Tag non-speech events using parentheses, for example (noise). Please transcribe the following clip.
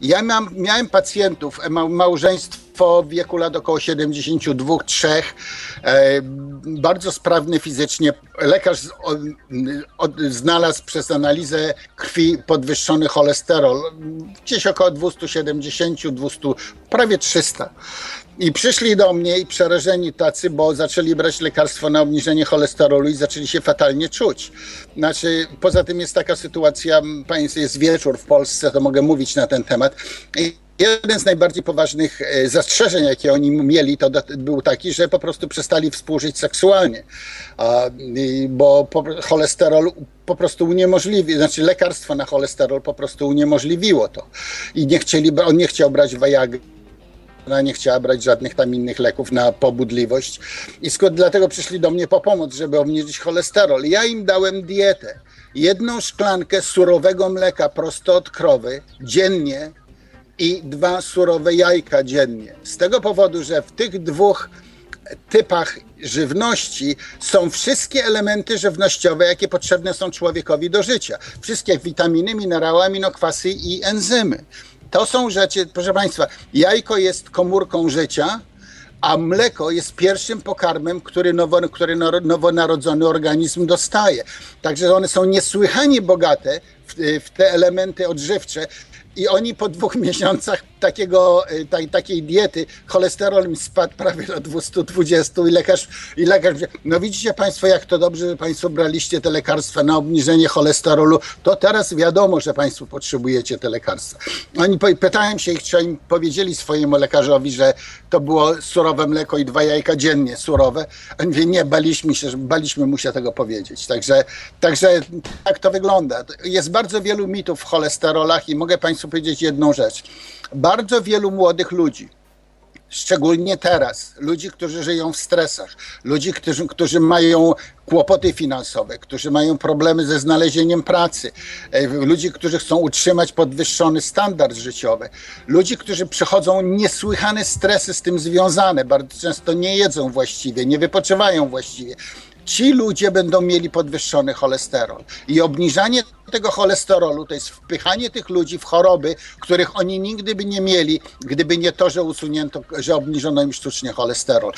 Ja mam, miałem pacjentów, e, w wieku lat około 72-3, e, bardzo sprawny fizycznie. Lekarz znalazł przez analizę krwi podwyższony cholesterol, gdzieś około 270, 200, prawie 300. I przyszli do mnie i przerażeni tacy, bo zaczęli brać lekarstwo na obniżenie cholesterolu i zaczęli się fatalnie czuć. Znaczy, poza tym jest taka sytuacja, państwo jest wieczór w Polsce, to mogę mówić na ten temat. I Jeden z najbardziej poważnych e, zastrzeżeń, jakie oni mieli, to był taki, że po prostu przestali współżyć seksualnie, bo cholesterol po prostu uniemożliwi, znaczy lekarstwo na cholesterol po prostu uniemożliwiło to. I nie chcieli, on nie chciał brać Viagra, ona nie chciała brać żadnych tam innych leków na pobudliwość i skąd dlatego przyszli do mnie po pomoc, żeby obniżyć cholesterol. Ja im dałem dietę. Jedną szklankę surowego mleka prosto od krowy dziennie i dwa surowe jajka dziennie. Z tego powodu, że w tych dwóch typach żywności są wszystkie elementy żywnościowe, jakie potrzebne są człowiekowi do życia. Wszystkie witaminy, minerały, aminokwasy i enzymy. To są rzeczy, proszę Państwa, jajko jest komórką życia, a mleko jest pierwszym pokarmem, który, nowo, który naro- nowonarodzony organizm dostaje. Także one są niesłychanie bogate w, w te elementy odżywcze. I oni po dwóch (laughs) miesiącach takiego, y, ta, takiej diety cholesterol im spadł prawie do 220 i lekarz, i lekarz mówi, no widzicie Państwo, jak to dobrze, że Państwo braliście te lekarstwa na obniżenie cholesterolu, to teraz wiadomo, że Państwo potrzebujecie te lekarstwa. Oni pytałem się ich, czy oni powiedzieli swojemu lekarzowi, że to było surowe mleko i dwa jajka dziennie surowe. On mówi, nie, baliśmy się, baliśmy mu się tego powiedzieć. Także, także tak to wygląda. Jest bardzo wielu mitów w cholesterolach i mogę Państwu powiedzieć jedną rzecz. Bardzo wielu młodych ludzi, szczególnie teraz, ludzi, którzy żyją w stresach, ludzi, którzy, którzy mają kłopoty finansowe, którzy mają problemy ze znalezieniem pracy, e, ludzi, którzy chcą utrzymać podwyższony standard życiowy, ludzi, którzy przechodzą niesłychane stresy z tym związane, bardzo często nie jedzą właściwie, nie wypoczywają właściwie. Ci ludzie będą mieli podwyższony cholesterol. I obniżanie tego cholesterolu to jest wpychanie tych ludzi w choroby, których oni nigdy by nie mieli, gdyby nie to, że usunięto, że obniżono im sztucznie cholesterol.